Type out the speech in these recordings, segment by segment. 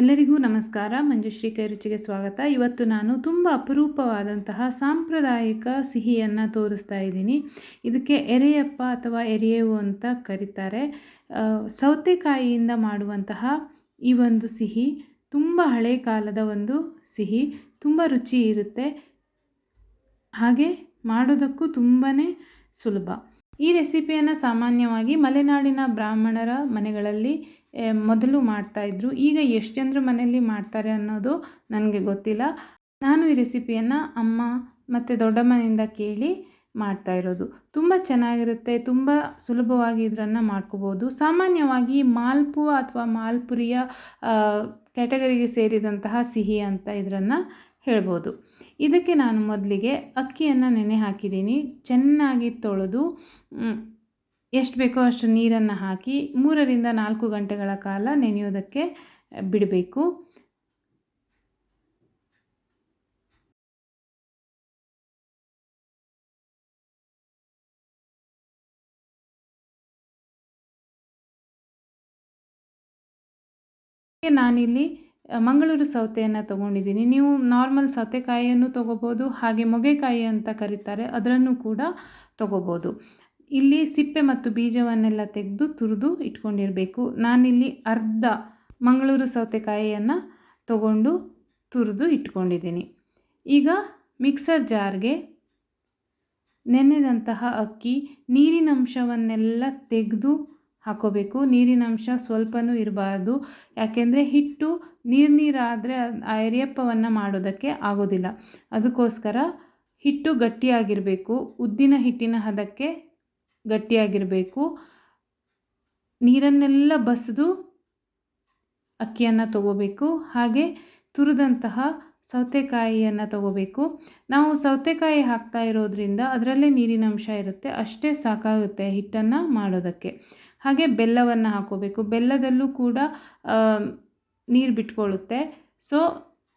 ಎಲ್ಲರಿಗೂ ನಮಸ್ಕಾರ. ಮಂಜುಶ್ರೀ ಕೈರುಚಿಗೆ ಸ್ವಾಗತ. ಇವತ್ತು ನಾನು ತುಂಬ ಅಪರೂಪವಾದಂತಹ ಸಾಂಪ್ರದಾಯಿಕ ಸಿಹಿಯನ್ನು ತೋರಿಸ್ತಾ ಇದ್ದೀನಿ. ಇದಕ್ಕೆ ಎರೆಯಪ್ಪ ಅಥವಾ ಎರೆಯವು ಅಂತ ಕರೀತಾರೆ. ಸೌತೆಕಾಯಿಯಿಂದ ಮಾಡುವಂತಹ ಈ ಒಂದು ಸಿಹಿ ತುಂಬ ಹಳೆ ಕಾಲದ ಒಂದು ಸಿಹಿ, ತುಂಬ ರುಚಿ ಇರುತ್ತೆ. ಹಾಗೆ ಮಾಡೋದಕ್ಕೂ ತುಂಬಾ ಸುಲಭ. ಈ ರೆಸಿಪಿಯನ್ನು ಸಾಮಾನ್ಯವಾಗಿ ಮಲೆನಾಡಿನ ಬ್ರಾಹ್ಮಣರ ಮನೆಗಳಲ್ಲಿ ಮೊದಲು ಮಾಡ್ತಾಯಿದ್ರು ಈಗ ಎಷ್ಟು ಜನರ ಮನೆಯಲ್ಲಿ ಮಾಡ್ತಾರೆ ಅನ್ನೋದು ನನಗೆ ಗೊತ್ತಿಲ್ಲ. ನಾನು ಈ ರೆಸಿಪಿಯನ್ನು ಅಮ್ಮ ಮತ್ತು ದೊಡ್ಡಮ್ಮನಿಂದ ಕೇಳಿ ಮಾಡ್ತಾ ಇರೋದು. ತುಂಬ ಚೆನ್ನಾಗಿರುತ್ತೆ, ತುಂಬ ಸುಲಭವಾಗಿ ಇದನ್ನು ಮಾಡ್ಕೋಬೋದು. ಸಾಮಾನ್ಯವಾಗಿ ಮಾಲ್ಪುವ ಅಥವಾ ಮಾಲ್ಪುರಿಯ ಕ್ಯಾಟಗರಿಗೆ ಸೇರಿದಂತಹ ಸಿಹಿ ಅಂತ ಇದನ್ನು ಹೇಳ್ಬೋದು. ಇದಕ್ಕೆ ನಾನು ಮೊದಲಿಗೆ ಅಕ್ಕಿಯನ್ನು ನೆನೆ ಹಾಕಿದ್ದೀನಿ. ಚೆನ್ನಾಗಿ ತೊಳೆದು ಎಷ್ಟು ಬೇಕೋ ಅಷ್ಟು ನೀರನ್ನು ಹಾಕಿ ಮೂರರಿಂದ ನಾಲ್ಕು ಗಂಟೆಗಳ ಕಾಲ ನೆನೆಯೋದಕ್ಕೆ ಬಿಡಬೇಕು. ನಾನಿಲ್ಲಿ ಮಂಗಳೂರು ಸೌತೆಯನ್ನು ತೊಗೊಂಡಿದ್ದೀನಿ. ನೀವು ನಾರ್ಮಲ್ ಸೌತೆಕಾಯಿಯನ್ನು ತೊಗೋಬೋದು, ಹಾಗೆ ಮೊಗೆಕಾಯಿ ಅಂತ ಕರೀತಾರೆ, ಅದರನ್ನು ಕೂಡ ತೊಗೋಬೋದು. ಇಲ್ಲಿ ಸಿಪ್ಪೆ ಮತ್ತು ಬೀಜವನ್ನೆಲ್ಲ ತೆಗೆದು ತುರಿದು ಇಟ್ಕೊಂಡಿರಬೇಕು. ನಾನಿಲ್ಲಿ ಅರ್ಧ ಮಂಗಳೂರು ಸೌತೆಕಾಯಿಯನ್ನು ತಗೊಂಡು ತುರಿದು ಇಟ್ಕೊಂಡಿದ್ದೀನಿ. ಈಗ ಮಿಕ್ಸರ್ ಜಾರ್ಗೆ ನೆನೆದಂತಹ ಅಕ್ಕಿ, ನೀರಿನಂಶವನ್ನೆಲ್ಲ ತೆಗೆದು ಹಾಕೋಬೇಕು. ನೀರಿನಂಶ ಸ್ವಲ್ಪನೂ ಇರಬಾರ್ದು. ಯಾಕೆಂದರೆ ಹಿಟ್ಟು ನೀರು ನೀರಾದರೆ ಆ ಎರಿಯಪ್ಪವನ್ನು ಮಾಡೋದಕ್ಕೆ ಆಗೋದಿಲ್ಲ. ಅದಕ್ಕೋಸ್ಕರ ಹಿಟ್ಟು ಗಟ್ಟಿಯಾಗಿರಬೇಕು. ಉದ್ದಿನ ಹಿಟ್ಟಿನ ಹದಕ್ಕೆ ಗಟ್ಟಿಯಾಗಿರಬೇಕು. ನೀರನ್ನೆಲ್ಲ ಬಸಿದು ಅಕ್ಕಿಯನ್ನು ತಗೋಬೇಕು. ಹಾಗೆ ತುರಿದಂತಹ ಸೌತೆಕಾಯಿಯನ್ನು ತಗೋಬೇಕು. ನಾವು ಸೌತೆಕಾಯಿ ಹಾಕ್ತಾ ಇರೋದ್ರಿಂದ ಅದರಲ್ಲೇ ನೀರಿನಂಶ ಇರುತ್ತೆ. ಅಷ್ಟೇ ಸಾಕಾಗುತ್ತೆ ಹಿಟ್ಟನ್ನು ಮಾಡೋದಕ್ಕೆ. ಹಾಗೆ ಬೆಲ್ಲವನ್ನು ಹಾಕೋಬೇಕು. ಬೆಲ್ಲದಲ್ಲೂ ಕೂಡ ನೀರು ಬಿಟ್ಕೊಳ್ಳುತ್ತೆ ಸೊ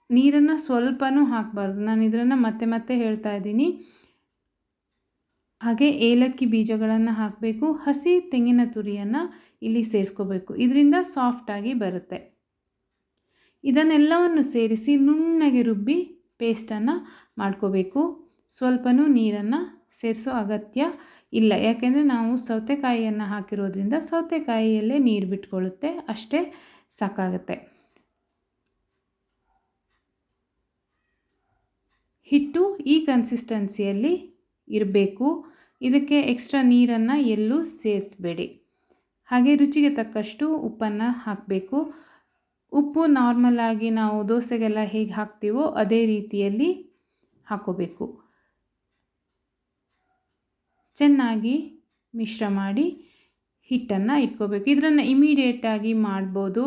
ನೀರನ್ನು ಸ್ವಲ್ಪನೂ ಹಾಕಬಾರ್ದು. ನಾನು ಇದನ್ನು ಮತ್ತೆ ಮತ್ತೆ ಹೇಳ್ತಾ ಇದ್ದೀನಿ. ಹಾಗೆ ಏಲಕ್ಕಿ ಬೀಜಗಳನ್ನು ಹಾಕಬೇಕು. ಹಸಿ ತೆಂಗಿನ ತುರಿಯನ್ನು ಇಲ್ಲಿ ಸೇರಿಸ್ಕೋಬೇಕು. ಇದರಿಂದ ಸಾಫ್ಟಾಗಿ ಬರುತ್ತೆ. ಇದನ್ನೆಲ್ಲವನ್ನು ಸೇರಿಸಿ ನುಣ್ಣಗೆ ರುಬ್ಬಿ ಪೇಸ್ಟನ್ನು ಮಾಡ್ಕೋಬೇಕು. ಸ್ವಲ್ಪನೂ ನೀರನ್ನು ಸೇರಿಸೋ ಅಗತ್ಯ. ಇಲ್ಲ. ಯಾಕೆಂದರೆ ನಾವು ಸೌತೆಕಾಯಿಯನ್ನು ಹಾಕಿರೋದ್ರಿಂದ ಸೌತೆಕಾಯಿಯಲ್ಲೇ ನೀರು ಬಿಟ್ಕೊಳ್ಳುತ್ತೆ ಅಷ್ಟೇ ಸಾಕಾಗುತ್ತೆ. ಹಿಟ್ಟು ಈ ಕನ್ಸಿಸ್ಟೆನ್ಸಿಯಲ್ಲಿ ಇರಬೇಕು. ಇದಕ್ಕೆ ಎಕ್ಸ್ಟ್ರಾ ನೀರನ್ನು ಎಲ್ಲೂ ಸೇರಿಸಬೇಡಿ. ಹಾಗೆ ರುಚಿಗೆ ತಕ್ಕಷ್ಟು ಉಪ್ಪನ್ನು ಹಾಕಬೇಕು. ಉಪ್ಪು ನಾರ್ಮಲ್ ಆಗಿ ನಾವು ದೋಸೆಗೆಲ್ಲ ಹೇಗೆ ಹಾಕ್ತೀವೋ ಅದೇ ರೀತಿಯಲ್ಲಿ ಹಾಕೋಬೇಕು. ಚೆನ್ನಾಗಿ ಮಿಶ್ರ ಮಾಡಿ ಹಿಟ್ಟನ್ನು ಇಟ್ಕೋಬೇಕು. ಇದನ್ನು ಇಮಿಡಿಯೇಟಾಗಿ ಮಾಡ್ಬೋದು.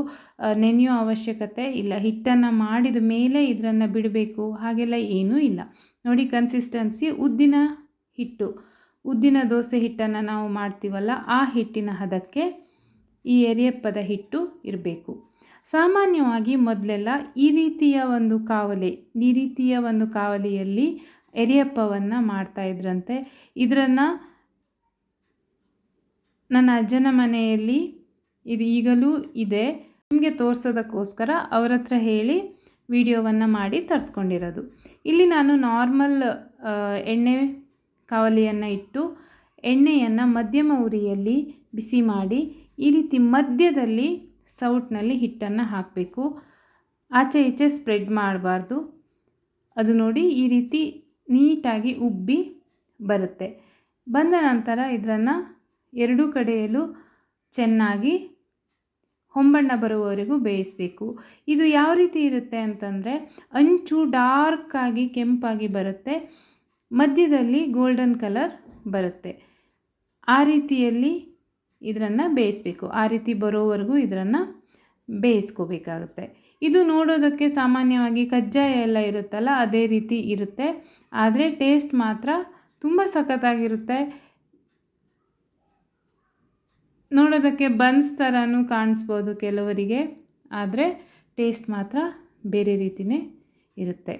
ನೆನೆಯೋ ಅವಶ್ಯಕತೆ ಇಲ್ಲ. ಹಿಟ್ಟನ್ನು ಮಾಡಿದ ಮೇಲೆ ಇದನ್ನು ಬಿಡಬೇಕು. ಹಾಗೆಲ್ಲ ಏನೂ ಇಲ್ಲ. ನೋಡಿ ಕನ್ಸಿಸ್ಟೆನ್ಸಿ ಉದ್ದಿನ ಹಿಟ್ಟು. ಉದ್ದಿನ ದೋಸೆ ಹಿಟ್ಟನ್ನು ನಾವು ಮಾಡ್ತೀವಲ್ಲ, ಆ ಹಿಟ್ಟಿನ ಹದಕ್ಕೆ ಈ ಎರಿಯಪ್ಪದ ಹಿಟ್ಟು ಇರಬೇಕು. ಸಾಮಾನ್ಯವಾಗಿ ಮೊದಲೆಲ್ಲ ಈ ರೀತಿಯ ಒಂದು ಕಾವಲಿ, ಈ ರೀತಿಯ ಒಂದು ಕಾವಲಿಯಲ್ಲಿ ಎರಿಯಪ್ಪವನ್ನು ಮಾಡ್ತಾ ಇದ್ರಂತೆ. ಇದನ್ನು ನನ್ನ ಅಜ್ಜನ ಮನೆಯಲ್ಲಿ ಇದು ಈಗಲೂ ಇದೆ. ನಿಮಗೆ ತೋರಿಸೋದಕ್ಕೋಸ್ಕರ ಅವ್ರ ಹತ್ರ ಹೇಳಿ ವಿಡಿಯೋವನ್ನು ಮಾಡಿ ತರಿಸ್ಕೊಂಡಿರೋದು. ಇಲ್ಲಿ ನಾನು ನಾರ್ಮಲ್ ಎಣ್ಣೆ ಕಾವಲಿಯನ್ನು ಇಟ್ಟು ಎಣ್ಣೆಯನ್ನು ಮಧ್ಯಮ ಉರಿಯಲ್ಲಿ ಬಿಸಿ ಮಾಡಿ ಈ ರೀತಿ ಮಧ್ಯದಲ್ಲಿ ಸೌಟ್ನಲ್ಲಿ ಹಿಟ್ಟನ್ನು ಹಾಕಬೇಕು. ಆಚೆ ಈಚೆ ಸ್ಪ್ರೆಡ್ ಮಾಡಬಾರ್ದು. ಅದು ನೋಡಿ ಈ ರೀತಿ ನೀಟಾಗಿ ಉಬ್ಬಿ ಬರುತ್ತೆ. ಬಂದ ನಂತರ ಇದನ್ನು ಎರಡೂ ಕಡೆಯಲ್ಲೂ ಚೆನ್ನಾಗಿ ಹೊಂಬಣ್ಣ ಬರುವವರೆಗೂ ಬೇಯಿಸಬೇಕು. ಇದು ಯಾವ ರೀತಿ ಇರುತ್ತೆ ಅಂತಂದರೆ ಅಂಚು ಡಾರ್ಕಾಗಿ ಕೆಂಪಾಗಿ ಬರುತ್ತೆ. ಮಧ್ಯದಲ್ಲಿ ಗೋಲ್ಡನ್ ಕಲರ್ ಬರುತ್ತೆ. ಆ ರೀತಿಯಲ್ಲಿ ಇದರನ್ನು ಬೇಯಿಸಬೇಕು. ಆ ರೀತಿ ಬರೋವರೆಗೂ ಇದರನ್ನು ಬೇಯಿಸ್ಕೋಬೇಕಾಗುತ್ತೆ. ಇದು ನೋಡೋದಕ್ಕೆ ಸಾಮಾನ್ಯವಾಗಿ ಕಜ್ಜಾಯ ಎಲ್ಲ ಇರುತ್ತಲ್ಲ, ಅದೇ ರೀತಿ ಇರುತ್ತೆ. ಆದರೆ ಟೇಸ್ಟ್ ಮಾತ್ರ ತುಂಬ ಸಖತ್ತಾಗಿರುತ್ತೆ. ನೋಡೋದಕ್ಕೆ ಬನ್ಸ್ ಥರನೂ ಕಾಣಿಸ್ಬೋದು ಕೆಲವರಿಗೆ, ಆದರೆ ಟೇಸ್ಟ್ ಮಾತ್ರ ಬೇರೆ ರೀತಿಯೇ ಇರುತ್ತೆ.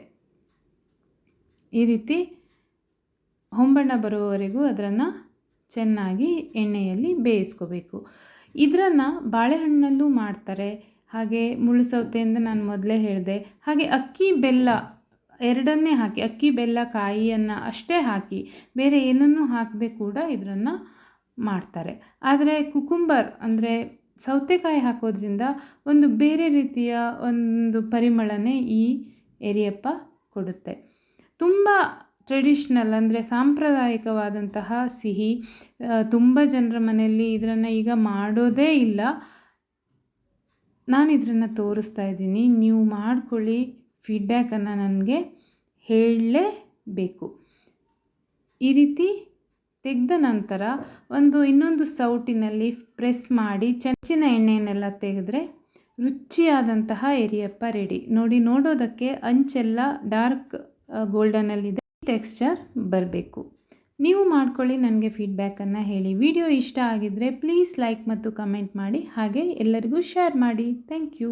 ಈ ರೀತಿ ಹೊಂಬಣ್ಣ ಬರುವವರೆಗೂ ಅದನ್ನು ಚೆನ್ನಾಗಿ ಎಣ್ಣೆಯಲ್ಲಿ ಬೇಯಿಸ್ಕೋಬೇಕು. ಇದನ್ನು ಬಾಳೆಹಣ್ಣಲ್ಲೂ ಮಾಡ್ತಾರೆ. ಹಾಗೆ ಮುಳ್ಳು ಸೌತೆಯಿಂದ ನಾನು ಮೊದಲೇ ಹೇಳಿದೆ. ಹಾಗೆ ಅಕ್ಕಿ, ಬೆಲ್ಲ ಎರಡನ್ನೇ ಹಾಕಿ, ಅಕ್ಕಿ, ಬೆಲ್ಲ, ಕಾಯಿಯನ್ನು ಅಷ್ಟೇ ಹಾಕಿ ಬೇರೆ ಏನನ್ನೂ ಹಾಕದೆ ಕೂಡ ಇದನ್ನು ಮಾಡ್ತಾರೆ. ಆದರೆ ಕುಕುಂಬರ್ ಅಂದರೆ ಸೌತೆಕಾಯಿ ಹಾಕೋದ್ರಿಂದ ಒಂದು ಬೇರೆ ರೀತಿಯ ಒಂದು ಪರಿಮಳನೇ ಈ ಎರಿಯಪ್ಪ ಕೊಡುತ್ತೆ. ತುಂಬ ಟ್ರೆಡಿಷ್ನಲ್ ಅಂದರೆ ಸಾಂಪ್ರದಾಯಿಕವಾದಂತಹ ಸಿಹಿ ತುಂಬ ಜನರ ಮನೆಯಲ್ಲಿ ಇದನ್ನು ಈಗ ಮಾಡೋದೇ ಇಲ್ಲ. ನಾನು ಇದನ್ನು ತೋರಿಸ್ತಾ ಇದ್ದೀನಿ. ನೀವು ಮಾಡ್ಕೊಳ್ಳಿ ಫೀಡ್ಬ್ಯಾಕನ್ನು ನನಗೆ ಹೇಳಲೇಬೇಕು. ಈ ರೀತಿ ತೆಗೆದ ನಂತರ ಒಂದು ಇನ್ನೊಂದು ಸೌಟಿನಲ್ಲಿ ಪ್ರೆಸ್ ಮಾಡಿ, ಚಂಚಿನ ಎಣ್ಣೆಯನ್ನೆಲ್ಲ ತೆಗೆದ್ರೆ ರುಚಿಯಾದಂತಹ ಎರಿಯಪ್ಪ ರೆಡಿ. ನೋಡಿ, ನೋಡೋದಕ್ಕೆ ಅಂಚೆಲ್ಲ ಡಾರ್ಕ್ ಗೋಲ್ಡನಲ್ಲಿದೆ ಟೆಕ್ಸ್ಚರ್ ಬರಬೇಕು. ನೀವು ಮಾಡ್ಕೊಳ್ಳಿ ನನಗೆ ಫೀಡ್ಬ್ಯಾಕನ್ನು ಹೇಳಿ. ವಿಡಿಯೋ ಇಷ್ಟ ಆಗಿದ್ದರೆ ಪ್ಲೀಸ್ ಲೈಕ್ ಮತ್ತು ಕಮೆಂಟ್ ಮಾಡಿ. ಹಾಗೆ ಎಲ್ಲರಿಗೂ ಶೇರ್ ಮಾಡಿ. Thank you